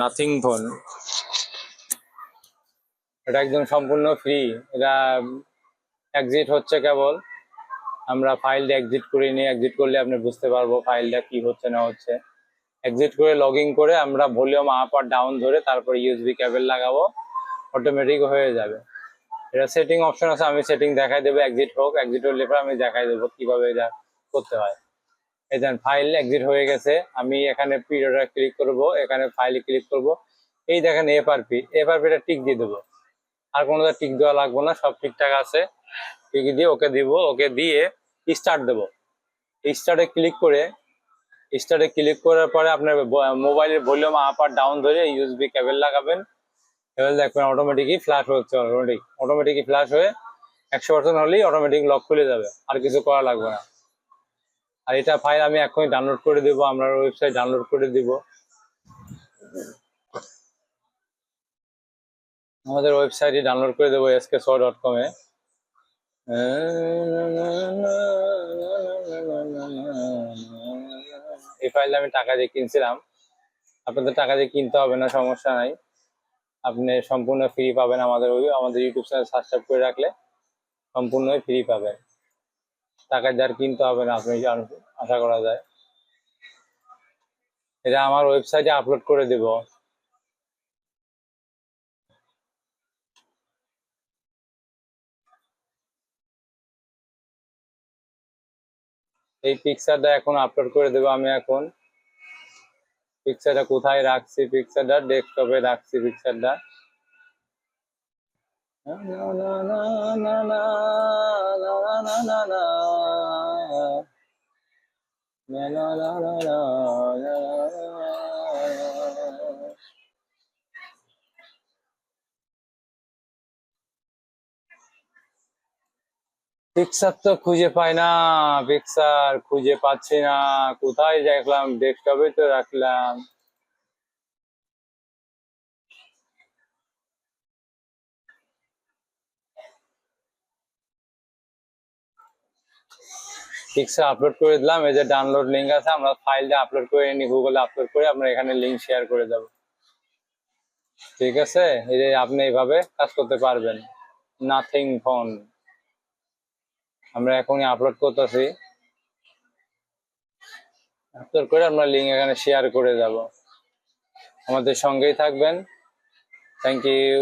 Nothing phone এটা একদম সম্পূর্ণ ফ্রি এটা এক্সিট হচ্ছে কেবল। আমরা ফাইলটা এক্সিট করে নিয়ে এক্সিট করলে আপনি বুঝতে পারব ফাইলটা কি হচ্ছে, না হচ্ছে। এক্সিট করে লগ করে আমরা ভলিউম আপ আর ডাউন ধরে তারপর ইউএসবি কেবল লাগাবো। অটোমেটিক হয়ে যাবে। এটা সেটিং অপশন আছে, আমি সেটিং দেখাই দেবো। এক্সিট হোক এক্সিট হলে পর আমি দেখাই দেবো কীভাবে এটা করতে হয়। এই ফাইল এক্সিট হয়ে গেছে, আমি এখানে পিরিয়ডে ক্লিক করব, এখানে ফাইলে ক্লিক করব। এই দেখেন এফআরপি এফআরপিটা টিক দিয়ে দেবো। আর কোনো টিক দেওয়া লাগবে না, সব ঠিকঠাক আছে। টিক দিয়ে ওকে দিব, ওকে দিয়ে স্টার্ট দেবো। স্টার্টে ক্লিক করে স্টার্টে ক্লিক করার পরে আপনার মোবাইলের ভলিউম আপ আর ডাউন ধরে ইউএসবি কেবল লাগাবেন। কেবল দেখবেন অটোমেটিকই ফ্ল্যাশ হচ্ছে অটোমেটিক অটোমেটিকই ফ্ল্যাশ হয়ে একশো পার্সেন্ট হলেই অটোমেটিক লক খুলে যাবে, আর কিছু করা লাগবে না। আর এটা ফাইল আমি এখনই ডাউনলোড করে দিব, আমরা ওয়েবসাইট ডাউনলোড করে দিব। আমাদের ওয়েবসাইটে ডাউনলোড করে দেবো এসকে শো ডট কমে এই ফাইলটা আমি টাকা দিয়ে কিনছিলাম। আপনাদের টাকা দিয়ে কিনতে হবে না, সমস্যা নাই। আপনি সম্পূর্ণ ফ্রি পাবেন আমাদের আমাদের ইউটিউব চ্যানেল সাবস্ক্রাইব করে রাখলে সম্পূর্ণই ফ্রি পাবেন। টাকা যার কিনতে হবে না আপনি আশা করা যায় এটা আমার ওয়েবসাইটে আপলোড করে দেব এই পিকচারটা এখন আপলোড করে দেবো আমি এখন পিকচারটা কোথায় রাখছি পিকচারটা ডেস্কটপে রাখছি পিকচারটা না না না না না না না না না পিকচার তো খুঁজে পাই না পিকচার খুঁজে পাচ্ছি না। কোথায় দেখলাম? ডেস্কটপে তো রাখলাম। পিকচার আপলোড করে দিলাম। এই যে ডাউনলোড লিঙ্ক আছে, আমরা ফাইলটা আপলোড করে নি গুগলে আপলোড করে আমরা এখানে লিঙ্ক শেয়ার করে দেব। ঠিক আছে? এই যে আপনি এইভাবে কাজ করতে পারবেন। নাথিং ফোন আমরা এখনই আপলোড করতেছি। আপলোড করে আমরা লিঙ্ক এখানে শেয়ার করে যাব আমাদের সঙ্গেই থাকবেন। Thank you